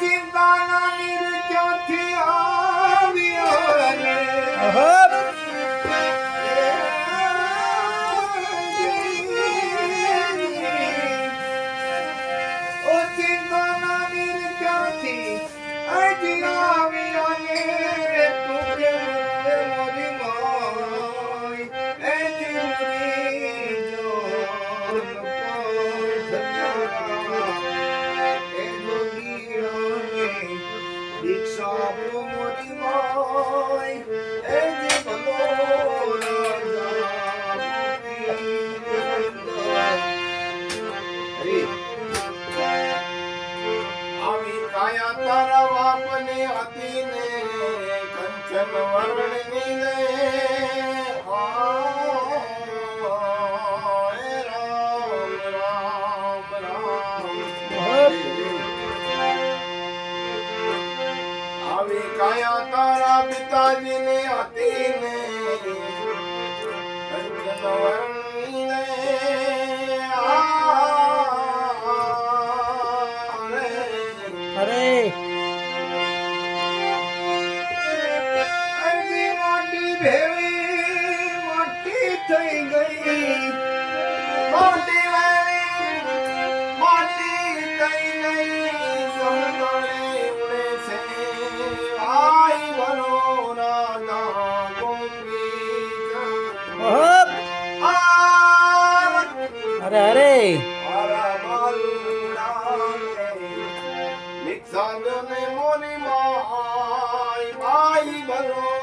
ਚਿੰਤਾ ਨਾ ਨਿਰ ਚੌਥੀ ਆਵਿਓ ਨੇ દીક્ષા આપો મોરી મોય. એ હરી. આવી કાયા તારા બાપને હતી કંચન વર્ણની ને હાય આવી કાયા તારા પિતાજીને હતી ને અરે. મારા બાલુડાને નિક્ષાદને મોની માય માય બનો